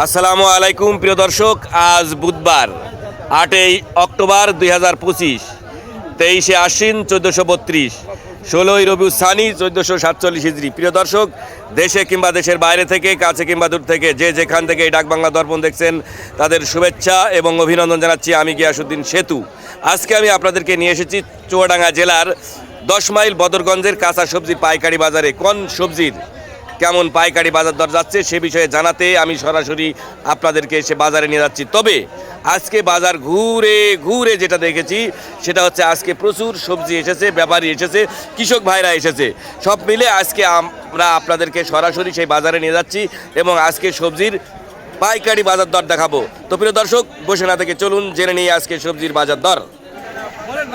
আসসালামু আলাইকুম, প্রিয় দর্শক, আজ বুধবার, আটই অক্টোবর দুই হাজার পঁচিশ, তেইশে আশ্বিন চোদ্দোশো বত্রিশ, ষোলোই রবি সানি চোদ্দোশো সাতচল্লিশ হিজড়ি প্রিয় দর্শক, দেশে কিংবা দেশের বাইরে থেকে, কাছে কিংবা দূর থেকে, যে যেখান থেকে এই ডাকবাংলা দর্পণ দেখছেন, তাদের শুভেচ্ছা এবং অভিনন্দন জানাচ্ছি আমি গিয়াসুদ্দিন সেতু। আজকে আমি আপনাদেরকে নিয়ে এসেছি চুয়াডাঙ্গা জেলার দশ মাইল বদরগঞ্জের কাঁচা সবজি পাইকারি বাজারে। কোন সবজির? কেমন পাইকারি বাজার দর যাচ্ছে সে বিষয়ে জানাতে আমি সরাসরি আপনাদেরকে এসে বাজারে নিয়ে যাচ্ছি। তবে আজকে বাজার ঘুরে ঘুরে যেটা দেখেছি সেটা হচ্ছে আজকে প্রচুর সবজি এসেছে ব্যাপারী এসেছে কৃষক ভাইরা এসেছে। সব মিলে আজকে আমরা আপনাদেরকে সরাসরি সেই বাজারে নিয়ে যাচ্ছি এবং আজকে সবজির পাইকারি বাজার দর দেখাবো। তো প্রিয় দর্শক বসে না থেকে চলুন জেনে নিই আজকে সবজির বাজার দর।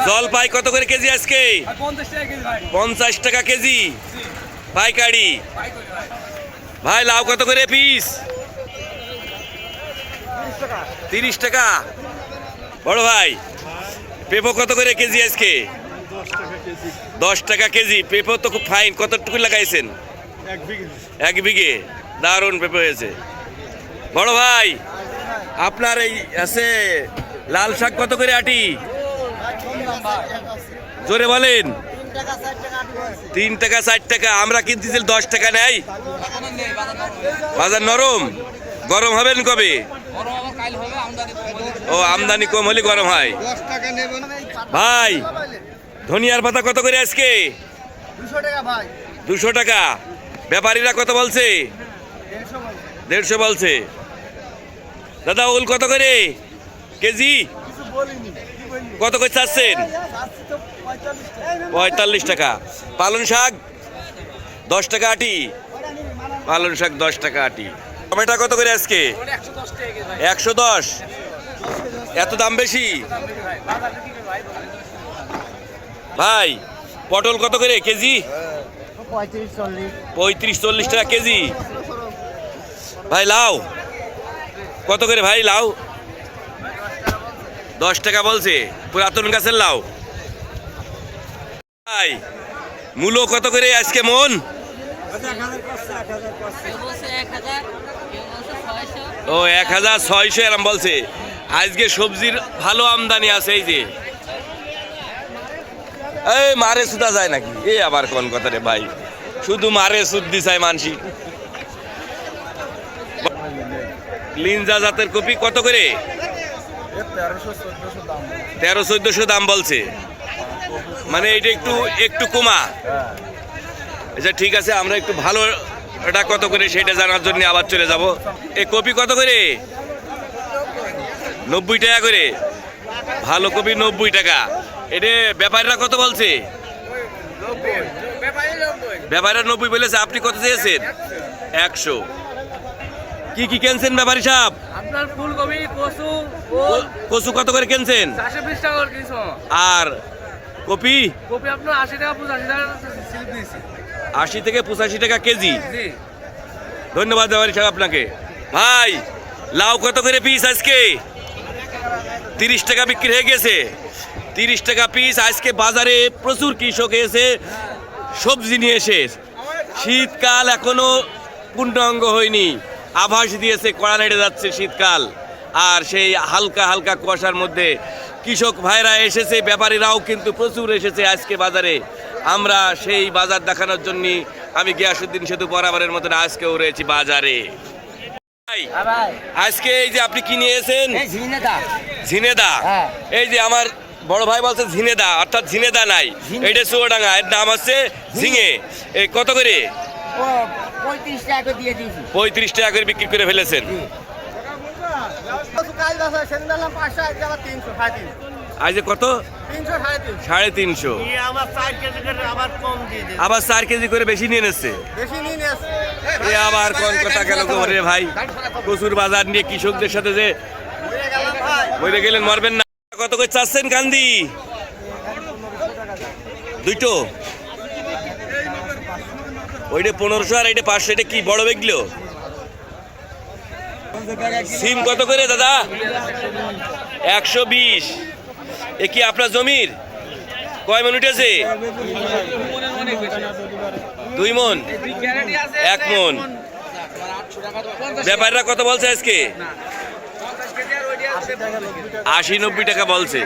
জলপাই কত করে কেজি আজকে? পঞ্চাশ টাকা কেজি পঞ্চাশ টাকা কেজি। পাইকারি। ভাই লাউ কত করে পিস তিরিশ টাকা। বড় ভাই পেঁপো কত করে কেজি আজকে? দশ টাকা কেজি। পেঁপো তো খুব ফাইন কতটুকু লাগাইছেন? এক বিঘে। দারুণ পেঁপে হয়েছে। বড় ভাই আপনার এই আছে লাল শাক কত করে আটি? জোরে বলেন। তিন টাকা ষাট টাকা আমরা কিনতেছি দশ টাকা নেই। বাজার নরম গরম হবেন কবে? ও আমদানি কম হলে গরম হয়। ভাই ধনিয়ার পাতা কত করে আজকে? দুশো টাকা ভাই। দুশো টাকা। ব্যাপারীরা কত বলছে? দেড়শো দেড়শো বলছে। দাদা ওল কত করে? কেজি? কত করে চাচ্ছেন? পঁয়তাল্লিশ টাকা। পালন শাক, দশ টাকা আটি। পালন শাক, দশ টাকা আটি। টমেটো কত করে আজকে? একশো দশ। এত দাম বেশি? ভাই, পটল কত করে কেজি? পঁয়ত্রিশ, চল্লিশ টাকা কেজি। ভাই, লাউ। কত করে ভাই, লাউ? দশ টাকা বলছে, পুরাতন গাছের লাউ। ভাই কত করে আজকে মন? ও, এক হাজার ছয়শো এরম বলছে। আজকে সবজির ভালো আমদানি আছে, এই যে। এই, মারে সুদা যায় নাকি? এ, আবার কোন কথা রে ভাই। শুধু মারে সুদ দিছায় মানসি। লিনজা জাতের কপি কত করে? তেরো চোদ্দশো দাম বলছে। মানে এটা একটু একটু কমা। আচ্ছা ঠিক আছে, আমরা একটু ভালো এটা কত করে সেটা জানার জন্য আবার চলে যাব। এ কপি কত করে? নব্বই টাকা করে। ভালো কপি নব্বই টাকা। এটা ব্যাপারীরা কত বলছে? ব্যাপারীরা নব্বই বলেছে, আপনি কত চেয়েছেন? একশো। কি কি কেনছেন ব্যাপারী সাহেব? আপনার ফুলকপি কচু কচু কত করে কেনছেন? চারশো বিশ টাকা করে কিছু আর কপি? কপি আপনার আশি টাকা পঁচাশি টাকা স্লিপ দিয়েছি। আশি থেকে পঁচাশি টাকা কেজি? ধন্যবাদ ব্যাপারী সাহেব আপনাকে। ভাই লাউ কত করে পিস আজকে? তিরিশ টাকা বিক্রি হয়ে গেছে। তিরিশ টাকা পিস আজকে বাজারে প্রচুর কৃষক এসে সবজি নিয়ে এসে। শীতকাল এখনও পূর্ণাঙ্গ হয়নি। আভাস দিয়েছে কড়া নেড়ে যাচ্ছে শীতকাল। আর সেই হালকা হালকা কুয়াশার মধ্যে কৃষক ভাইরা এসেছে ব্যাপারীরাও কিন্তু প্রচুর এসেছে আজকে বাজারে। আমরা সেই বাজার দেখানোর জন্য আমি গিয়াসুদ্দিন সেতু বরাবরের মতন আজকেও রয়েছি বাজারে। ভাই আজকে এই যে আপনি কি নিয়েছেন ঝিনেদা। হ্যাঁ। এই যে আমার বড় ভাই বলছে ঝিনেদা অর্থাৎ ঝিনেদা নাই। এটা চুয়াডাঙ্গা এর দাম হচ্ছে ঝিঙে। এই কত করে? পঁয়ত্রিশ টাকা করে দিয়ে দিয়েছি। পঁয়ত্রিশ টাকা করে বিক্রি করে ফেলেছেন? সাড়ে তিনশো। আজ কত? সাড়ে আবার কম দিয়ে দিই আবার চার কেজি করে বেশি নিয়ে নিচ্ছে? বেশি নিয়ে নিয়ে আসছে এ আবার কোন কথা গেল রে ভাই? প্রচুর বাজার নিয়ে কৃষকদের সাথে যে মরে গেলেন মরবেন না। কত করে চাচ্ছেন কান্দি দুইটো? ওইটা পনেরোশো আর এটা পাঁচশো, এটা কি বড় বেগলো সিম কত করে দাদা? একশো বিশ। এ কি আপনার জমির? কয় মন উঠেছে? দুই মন। এক মন। ব্যাপারীরা কত বলছে আজকে? আশি নব্বই টাকা বলছে।